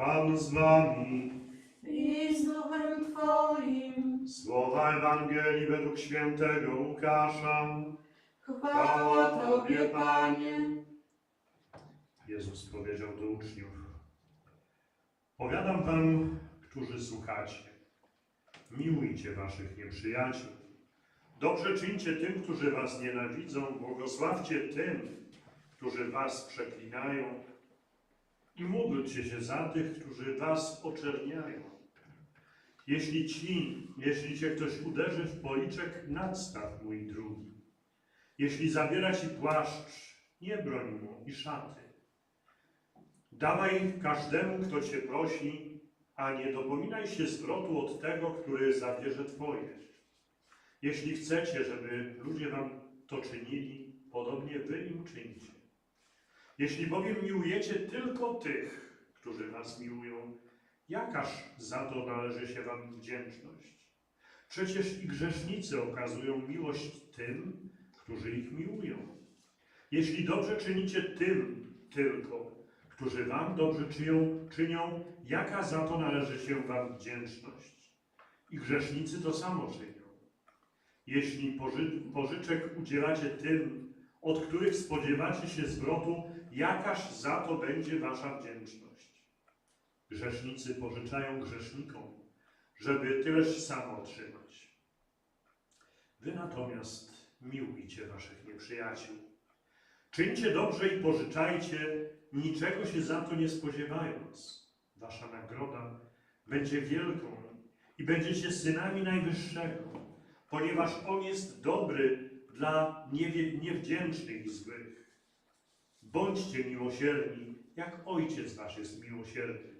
Pan z wami. i z duchem Twoim. Słowa Ewangelii według świętego Łukasza. Chwała Tobie, Panie. Jezus powiedział do uczniów. Powiadam wam, którzy słuchacie. Miłujcie waszych nieprzyjaciół. Dobrze czyńcie tym, którzy was nienawidzą. Błogosławcie tym, którzy was przeklinają. I módlcie się za tych, którzy was oczerniają. Jeśli ci, jeśli cię ktoś uderzy w policzek, nadstaw mój drugi. Jeśli zabiera ci płaszcz, nie broń mu i szaty. Dawaj każdemu, kto cię prosi, a nie dopominaj się zwrotu od tego, który zabierze twoje. Jeśli chcecie, żeby ludzie wam to czynili, podobnie wy im czyńcie. Jeśli bowiem miłujecie tylko tych, którzy was miłują, jakaż za to należy się wam wdzięczność? Przecież i grzesznicy okazują miłość tym, którzy ich miłują. Jeśli dobrze czynicie tym tylko, którzy wam dobrze czynią, czynią, jaka za to należy się wam wdzięczność? I grzesznicy to samo czynią. Jeśli poży, pożyczek udzielacie tym, od których spodziewacie się zwrotu, jakaż za to będzie wasza wdzięczność? Grzesznicy pożyczają grzesznikom, żeby tyleż samo otrzymać. Wy natomiast miłujcie waszych nieprzyjaciół. Czyńcie dobrze i pożyczajcie, niczego się za to nie spodziewając. Wasza nagroda będzie wielką i będziecie synami Najwyższego, ponieważ On jest dobry dla niewdzięcznych i złych. Bądźcie miłosierni, jak Ojciec Wasz jest miłosierny.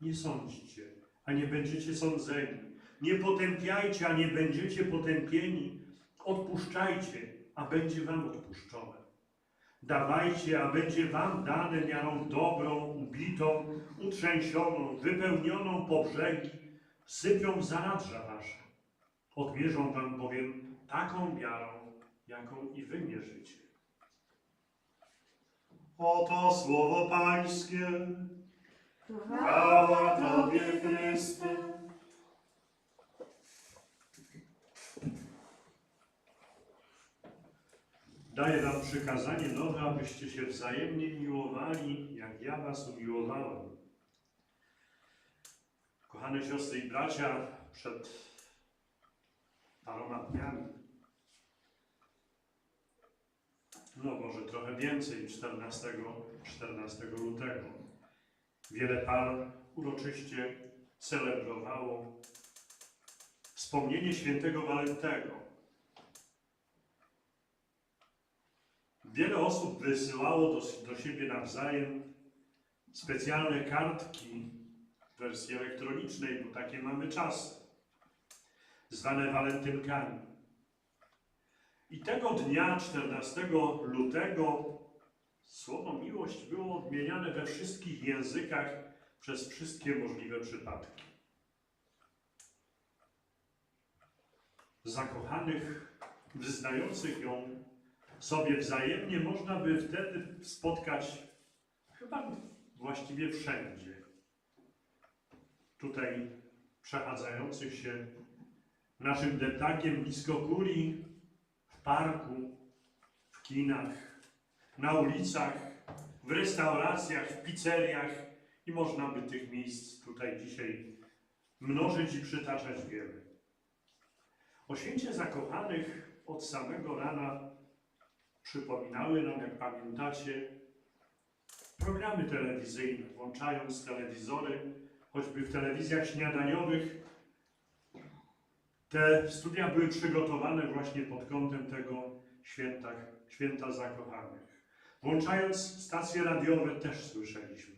Nie sądźcie, a nie będziecie sądzeni. Nie potępiajcie, a nie będziecie potępieni. Odpuszczajcie, a będzie wam odpuszczone. Dawajcie, a będzie wam dane miarą dobrą, ubitą, utrzęsioną, wypełnioną po brzegi, sypią zanadrza wasze. Odmierzą wam bowiem taką miarą, jaką i wy mierzycie. Oto słowo Pańskie. Chwała Tobie, Chryste. Daję wam przykazanie nowe, abyście się wzajemnie miłowali, jak ja was umiłowałem. Kochane siostry i bracia, przed paroma dniami, no może trochę więcej, 14, 14 lutego, wiele par uroczyście celebrowało wspomnienie świętego Walentego. Wiele osób wysyłało do, do siebie nawzajem specjalne kartki w wersji elektronicznej, bo takie mamy czasy, zwane walentynkami. I tego dnia, 14 lutego, słowo miłość było odmieniane we wszystkich językach przez wszystkie możliwe przypadki. Zakochanych, wyznających ją sobie wzajemnie można by wtedy spotkać chyba właściwie wszędzie. Tutaj przechadzających się naszym deptakiem blisko kurii, w parku, w kinach, na ulicach, w restauracjach, w pizzeriach i można by tych miejsc tutaj dzisiaj mnożyć i przytaczać wiele. O święcie zakochanych od samego rana przypominały nam, jak pamiętacie, programy telewizyjne, włączając telewizory, choćby w telewizjach śniadaniowych. Te studia były przygotowane właśnie pod kątem tego święta, święta zakochanych. Włączając stacje radiowe też słyszeliśmy.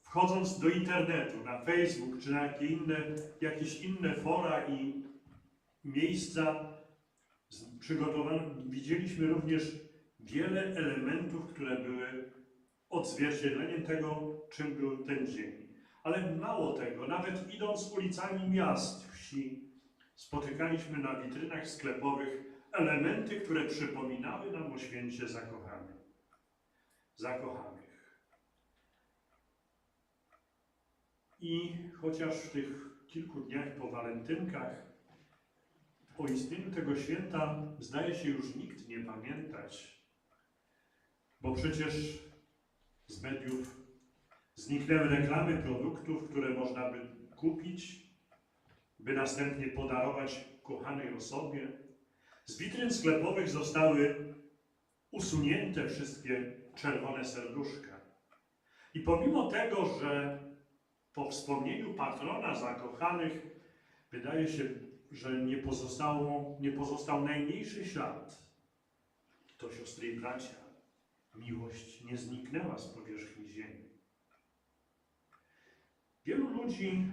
Wchodząc do internetu, na Facebook czy na jakie inne, jakieś inne fora i miejsca, przygotowane, widzieliśmy również wiele elementów, które były odzwierciedleniem tego, czym był ten dzień. Ale mało tego, nawet idąc ulicami miast, wsi, spotykaliśmy na witrynach sklepowych elementy, które przypominały nam o święcie zakochanych. Zakochanych. I chociaż w tych kilku dniach po walentynkach o istnieniu tego święta zdaje się już nikt nie pamiętać, bo przecież z mediów zniknęły reklamy produktów, które można by kupić, by następnie podarować kochanej osobie. Z witryn sklepowych zostały usunięte wszystkie czerwone serduszka. I pomimo tego, że po wspomnieniu patrona zakochanych wydaje się, że nie, pozostało, nie pozostał najmniejszy ślad, to siostry i bracia, miłość nie zniknęła z powierzchni ziemi. Wielu ludzi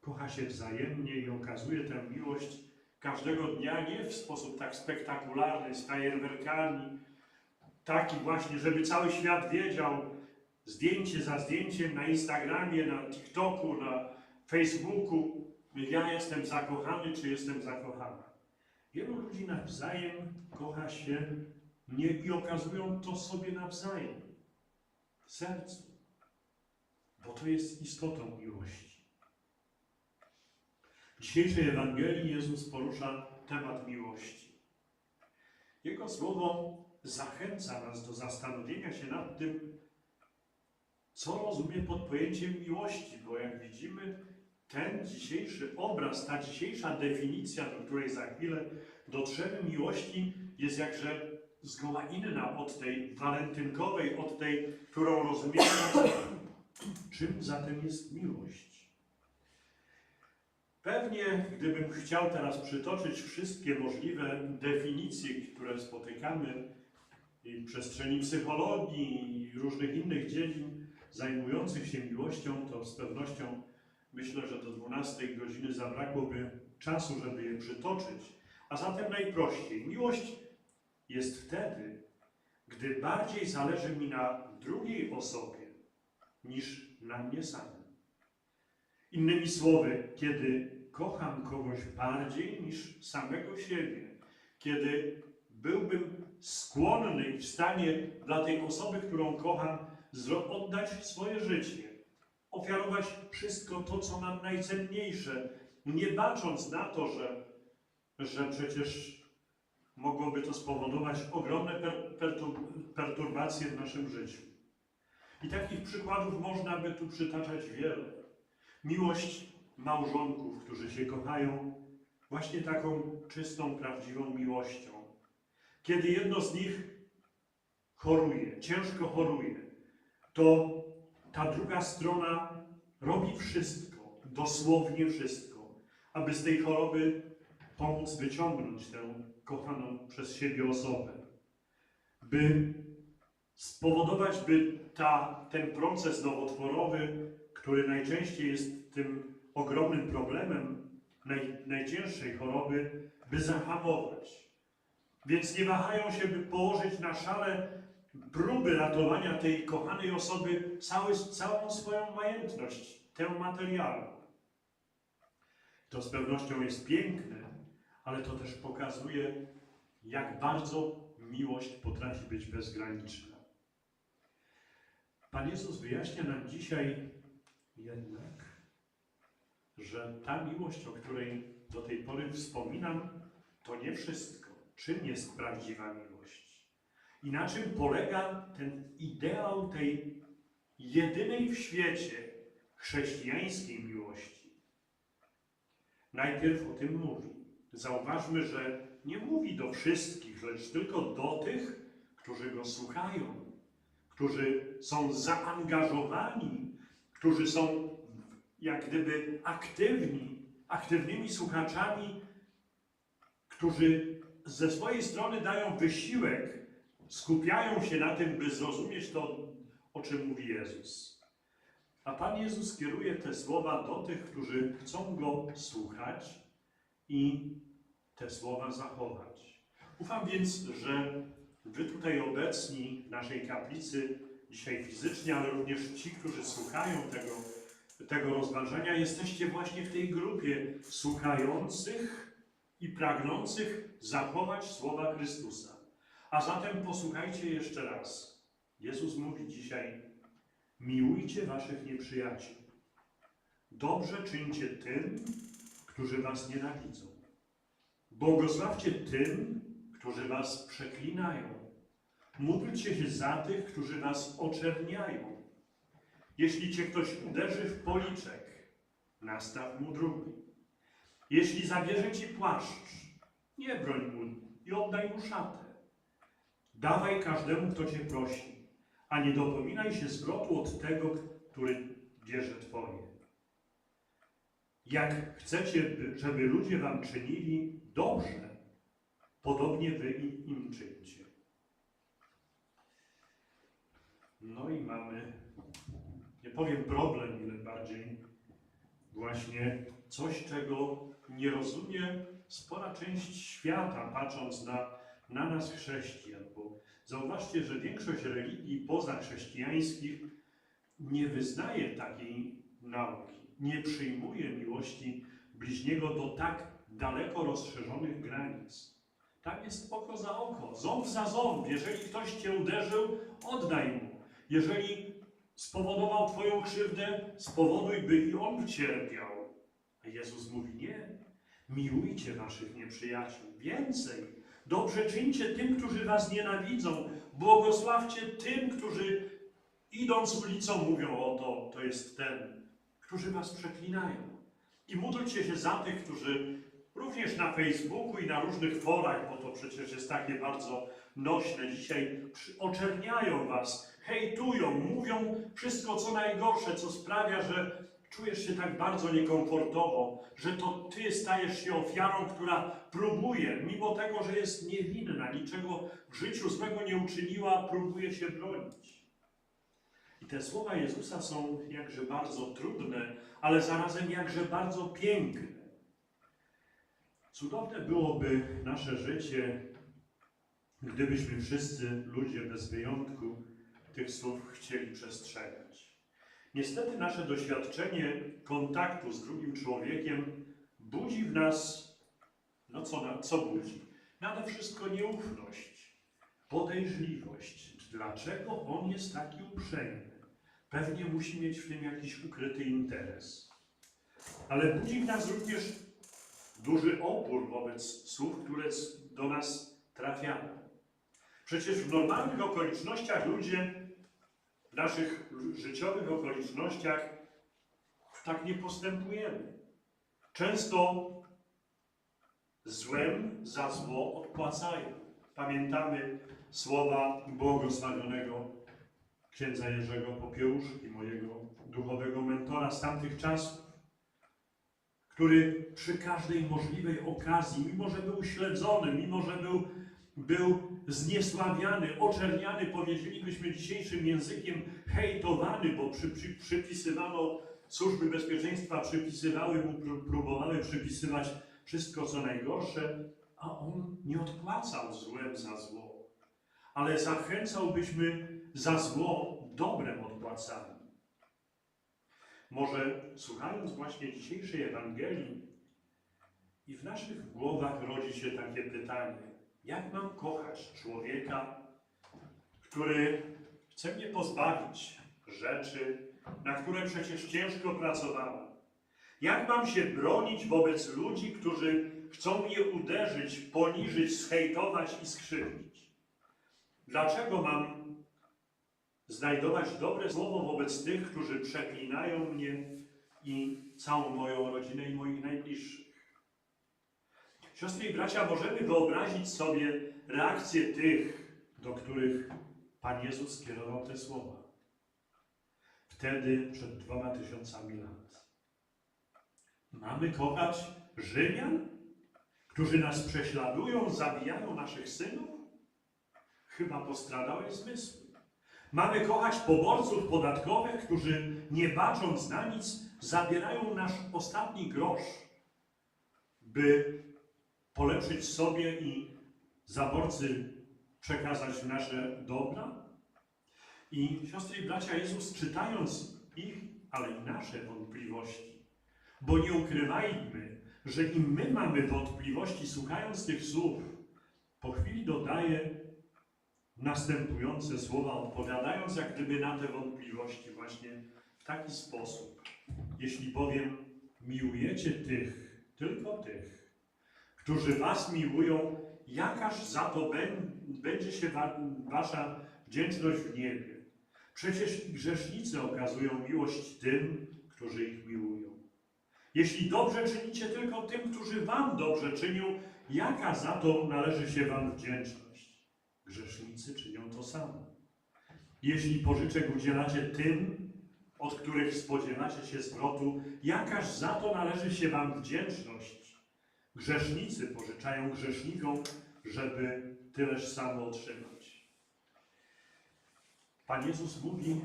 kocha się wzajemnie i okazuje tę miłość. Każdego dnia nie w sposób tak spektakularny, z fajerwerkami, taki właśnie, żeby cały świat wiedział, zdjęcie za zdjęciem na Instagramie, na TikToku, na Facebooku, ja jestem zakochany, czy jestem zakochana. Wielu ludzi nawzajem kocha się nie, i okazują to sobie nawzajem, w sercu, bo to jest istotą miłości. W dzisiejszej Ewangelii Jezus porusza temat miłości. Jego słowo zachęca nas do zastanowienia się nad tym, co rozumie pod pojęciem miłości, bo jak widzimy, ten dzisiejszy obraz, ta dzisiejsza definicja, do której za chwilę dotrzemy miłości, jest jakże zgoła inna od tej walentynkowej, od tej, którą rozumiemy. Czym zatem jest miłość? Pewnie, gdybym chciał teraz przytoczyć wszystkie możliwe definicje, które spotykamy w przestrzeni psychologii i różnych innych dziedzin zajmujących się miłością, to z pewnością myślę, że do 12 godziny zabrakłoby czasu, żeby je przytoczyć. A zatem najprościej, miłość jest wtedy, gdy bardziej zależy mi na drugiej osobie niż na mnie samym. Innymi słowy, kiedy kocham kogoś bardziej niż samego siebie, kiedy byłbym skłonny i w stanie dla tej osoby, którą kocham, oddać swoje życie, ofiarować wszystko to, co nam najcenniejsze, nie bacząc na to, że, że przecież mogłoby to spowodować ogromne per, pertur- perturbacje w naszym życiu. I takich przykładów można by tu przytaczać wiele. Miłość małżonków, którzy się kochają, właśnie taką czystą, prawdziwą miłością. Kiedy jedno z nich choruje, ciężko choruje, to ta druga strona robi wszystko, dosłownie wszystko, aby z tej choroby pomóc wyciągnąć tę kochaną przez siebie osobę. By spowodować, by ta, ten proces nowotworowy, który najczęściej jest tym ogromnym problemem naj, najcięższej choroby, by zahamować. Więc nie wahają się, by położyć na szale próby ratowania tej kochanej osoby cały, całą swoją majętność, tę materialną. To z pewnością jest piękne, ale to też pokazuje, jak bardzo miłość potrafi być bezgraniczna. Pan Jezus wyjaśnia nam dzisiaj jednak, że ta miłość, o której do tej pory wspominam, to nie wszystko. Czym jest prawdziwa miłość? I na czym polega ten ideał tej jedynej w świecie chrześcijańskiej miłości? Najpierw o tym mówi. Zauważmy, że nie mówi do wszystkich, lecz tylko do tych, którzy go słuchają, którzy są zaangażowani, którzy są jak gdyby aktywni, aktywnymi słuchaczami, którzy ze swojej strony dają wysiłek, skupiają się na tym, by zrozumieć to, o czym mówi Jezus. A Pan Jezus kieruje te słowa do tych, którzy chcą Go słuchać i te słowa zachować. Ufam więc, że Wy tutaj obecni w naszej kaplicy, dzisiaj fizycznie, ale również ci, którzy słuchają tego, tego rozważania, jesteście właśnie w tej grupie słuchających i pragnących zachować słowa Chrystusa. A zatem posłuchajcie jeszcze raz. Jezus mówi dzisiaj: miłujcie waszych nieprzyjaciół. Dobrze czyńcie tym, którzy was nienawidzą. Błogosławcie tym, którzy was przeklinają. Módlcie się za tych, którzy was oczerniają. Jeśli cię ktoś uderzy w policzek, nastaw mu drugi. Jeśli zabierze ci płaszcz, nie broń mu i oddaj mu szatę. Dawaj każdemu, kto cię prosi, a nie dopominaj się zwrotu od tego, który bierze twoje. Jak chcecie, by- żeby ludzie wam czynili dobrze, podobnie wy im czyńcie. No i mamy, nie powiem problem, ile bardziej właśnie coś, czego nie rozumie spora część świata, patrząc na, na nas chrześcijan. Bo zauważcie, że większość religii pozachrześcijańskich nie wyznaje takiej nauki, nie przyjmuje miłości bliźniego do tak daleko rozszerzonych granic. Tam jest oko za oko, ząb za ząb. Jeżeli ktoś cię uderzył, oddaj mu. Jeżeli spowodował twoją krzywdę, spowoduj, by i on cierpiał. A Jezus mówi nie. Miłujcie waszych nieprzyjaciół. Więcej. Dobrze czyńcie tym, którzy was nienawidzą. Błogosławcie tym, którzy idąc ulicą mówią o to, to jest ten, którzy was przeklinają. I módlcie się za tych, którzy również na Facebooku i na różnych forach, bo to przecież jest takie bardzo nośne dzisiaj, oczerniają was, hejtują, mówią wszystko co najgorsze, co sprawia, że czujesz się tak bardzo niekomfortowo, że to ty stajesz się ofiarą, która próbuje, mimo tego, że jest niewinna, niczego w życiu złego nie uczyniła, próbuje się bronić. I te słowa Jezusa są jakże bardzo trudne, ale zarazem jakże bardzo piękne. Cudowne byłoby nasze życie, gdybyśmy wszyscy ludzie bez wyjątku tych słów chcieli przestrzegać. Niestety nasze doświadczenie kontaktu z drugim człowiekiem budzi w nas, no co, na, co budzi? Nade wszystko nieufność, podejrzliwość. Dlaczego on jest taki uprzejmy? Pewnie musi mieć w tym jakiś ukryty interes. Ale budzi w nas również duży opór wobec słów, które do nas trafiają. Przecież w normalnych okolicznościach ludzie, w naszych życiowych okolicznościach, tak nie postępujemy. Często złem za zło odpłacają. Pamiętamy słowa błogosławionego księdza Jerzego Popiełuszki, mojego duchowego mentora z tamtych czasów, który przy każdej możliwej okazji, mimo że był śledzony, mimo że był, był zniesławiany, oczerniany, powiedzielibyśmy dzisiejszym językiem, hejtowany, bo przy, przy, przypisywano, służby bezpieczeństwa przypisywały mu, pró- próbowały przypisywać wszystko co najgorsze, a on nie odpłacał złem za zło, ale zachęcałbyśmy za zło dobrem odpłacami. Może słuchając właśnie dzisiejszej Ewangelii i w naszych głowach rodzi się takie pytanie, jak mam kochać człowieka, który chce mnie pozbawić rzeczy, na które przecież ciężko pracowałem? Jak mam się bronić wobec ludzi, którzy chcą mnie uderzyć, poniżyć, zhejtować i skrzywdzić? Dlaczego mam znajdować dobre słowo wobec tych, którzy przeklinają mnie i całą moją rodzinę i moich najbliższych? Siostry i bracia, możemy wyobrazić sobie reakcję tych, do których Pan Jezus skierował te słowa. Wtedy, przed dwoma tysiącami lat. Mamy kochać Rzymian, którzy nas prześladują, zabijają naszych synów? Chyba postradałeś zmysły. Mamy kochać poborców podatkowych, którzy nie bacząc na nic, zabierają nasz ostatni grosz, by polepszyć sobie i zaborcy przekazać nasze dobra? I siostry i bracia Jezus, czytając ich, ale i nasze wątpliwości, bo nie ukrywajmy, że i my mamy wątpliwości, słuchając tych słów, po chwili dodaje następujące słowa, odpowiadając jak gdyby na te wątpliwości właśnie w taki sposób. Jeśli bowiem miłujecie tych, tylko tych, którzy was miłują, jakaż za to bę- będzie się wa- wasza wdzięczność w niebie? Przecież grzesznicy okazują miłość tym, którzy ich miłują. Jeśli dobrze czynicie tylko tym, którzy wam dobrze czynią, jaka za to należy się wam wdzięczność? Grzesznicy czynią to samo. Jeśli pożyczek udzielacie tym, od których spodziewacie się zwrotu, jakaż za to należy się wam wdzięczność? Grzesznicy pożyczają grzesznikom, żeby tyleż samo otrzymać. Pan Jezus mówi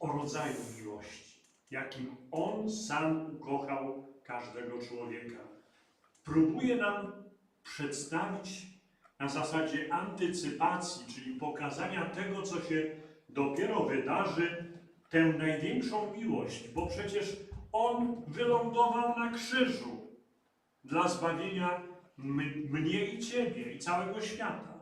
o rodzaju miłości, jakim On sam ukochał każdego człowieka. Próbuje nam przedstawić na zasadzie antycypacji, czyli pokazania tego, co się dopiero wydarzy, tę największą miłość, bo przecież On wylądował na krzyżu dla zbawienia mnie i Ciebie i całego świata.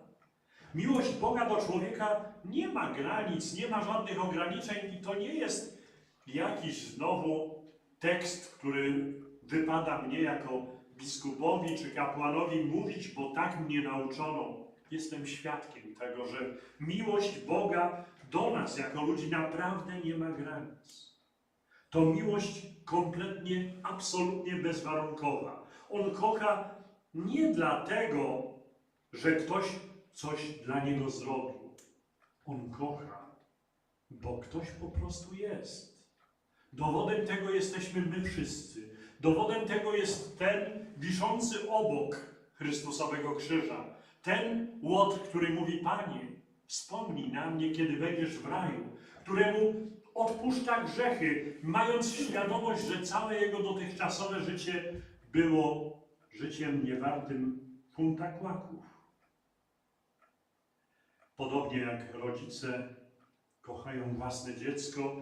Miłość Boga do człowieka nie ma granic, nie ma żadnych ograniczeń i to nie jest jakiś znowu tekst, który wypada mnie jako biskupowi czy kapłanowi mówić, bo tak mnie nauczono. Jestem świadkiem tego, że miłość Boga do nas jako ludzi naprawdę nie ma granic. To miłość kompletnie, absolutnie bezwarunkowa. On kocha nie dlatego, że ktoś coś dla niego zrobił. On kocha, bo ktoś po prostu jest. Dowodem tego jesteśmy my wszyscy. Dowodem tego jest ten wiszący obok Chrystusowego krzyża. Ten łot, który mówi: Panie, wspomnij na mnie, kiedy będziesz w raju, któremu odpuszcza grzechy, mając świadomość, że całe jego dotychczasowe życie było życiem niewartym funta kłaków. Podobnie jak rodzice kochają własne dziecko,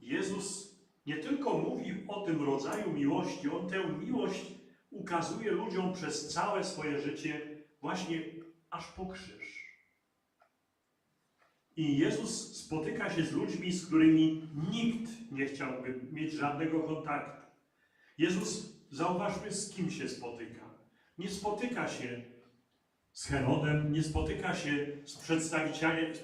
Jezus nie tylko mówi o tym rodzaju miłości, on tę miłość ukazuje ludziom przez całe swoje życie, właśnie aż po krzyż. I Jezus spotyka się z ludźmi, z którymi nikt nie chciałby mieć żadnego kontaktu. Jezus, zauważmy, z kim się spotyka. Nie spotyka się z Herodem, nie spotyka się z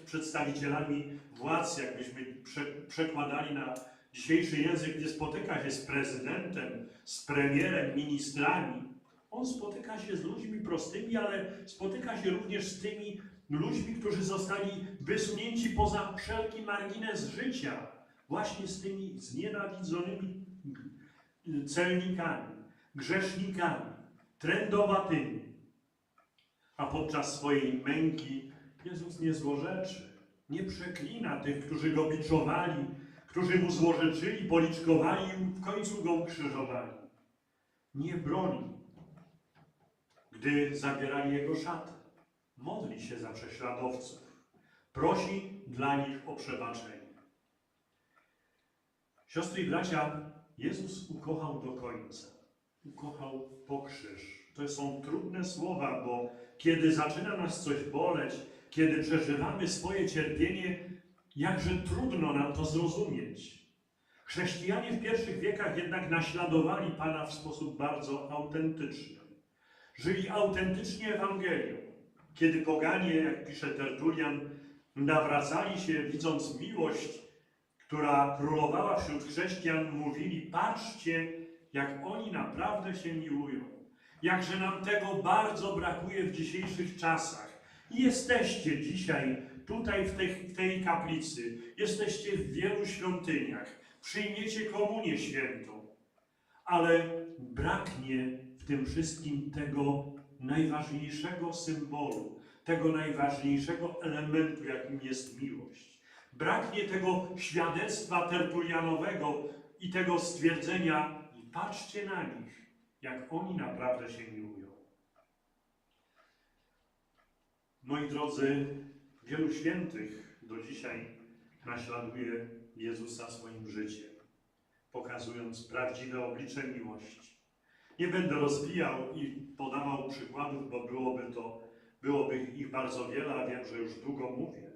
przedstawicielami, władz, jakbyśmy prze, przekładali na dzisiejszy język, nie spotyka się z prezydentem, z premierem, ministrami. On spotyka się z ludźmi prostymi, ale spotyka się również z tymi ludźmi, którzy zostali wysunięci poza wszelki margines życia, właśnie z tymi znienawidzonymi celnikami, grzesznikami, trędowatymi. A podczas swojej męki Jezus nie złorzeczy, nie przeklina tych, którzy go biczowali, którzy mu złorzeczyli, policzkowali i w końcu go ukrzyżowali. Nie broni, gdy zabierali jego szatę. Modli się za prześladowców. Prosi dla nich o przebaczenie. Siostry i bracia, Jezus ukochał do końca. Ukochał po krzyż. To są trudne słowa, bo kiedy zaczyna nas coś boleć, kiedy przeżywamy swoje cierpienie, jakże trudno nam to zrozumieć. Chrześcijanie w pierwszych wiekach jednak naśladowali Pana w sposób bardzo autentyczny. Żyli autentycznie Ewangelią. Kiedy poganie, jak pisze Tertulian, nawracali się, widząc miłość, która królowała wśród chrześcijan, mówili: Patrzcie, jak oni naprawdę się miłują. Jakże nam tego bardzo brakuje w dzisiejszych czasach. Jesteście dzisiaj tutaj w tej, w tej kaplicy, jesteście w wielu świątyniach, przyjmiecie komunię świętą, ale braknie w tym wszystkim tego najważniejszego symbolu, tego najważniejszego elementu, jakim jest miłość. Braknie tego świadectwa tertulianowego i tego stwierdzenia, patrzcie na nich, jak oni naprawdę się miłują. Moi drodzy, wielu świętych do dzisiaj naśladuje Jezusa swoim życiem, pokazując prawdziwe oblicze miłości. Nie będę rozwijał i podawał przykładów, bo byłoby to, byłoby ich bardzo wiele, a wiem, że już długo mówię.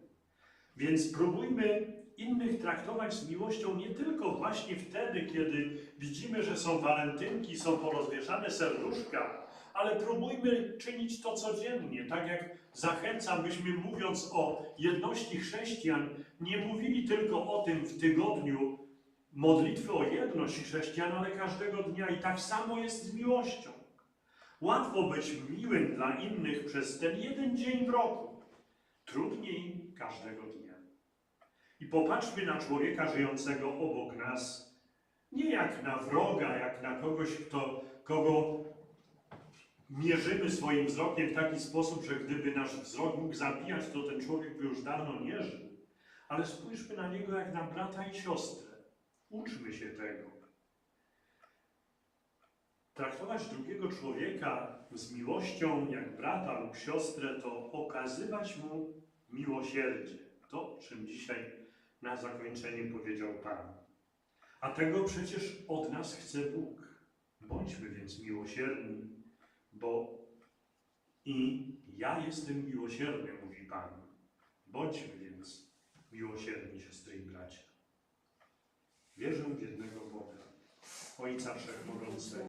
Więc próbujmy innych traktować z miłością nie tylko właśnie wtedy, kiedy widzimy, że są walentynki, są porozwieszane serduszka, ale próbujmy czynić to codziennie, tak jak zachęcam, byśmy mówiąc o jedności chrześcijan, nie mówili tylko o tym w tygodniu modlitwy o jedność chrześcijan, ale każdego dnia i tak samo jest z miłością. Łatwo być miłym dla innych przez ten jeden dzień w roku. Trudniej każdego dnia. I popatrzmy na człowieka żyjącego obok nas, nie jak na wroga, jak na kogoś, kto, kogo mierzymy swoim wzrokiem w taki sposób, że gdyby nasz wzrok mógł zabijać, to ten człowiek by już dawno nie żył. Ale spójrzmy na niego jak na brata i siostrę. Uczmy się tego. Traktować drugiego człowieka z miłością jak brata lub siostrę, to okazywać mu miłosierdzie. To, czym dzisiaj na zakończenie powiedział Pan. A tego przecież od nas chce Bóg. Bądźmy więc miłosierni, bo i ja jestem miłosierny, mówi Pan. Bądźmy więc miłosierni, siostry i bracia. Wierzę w jednego Boga, Ojca Wszechmogącego,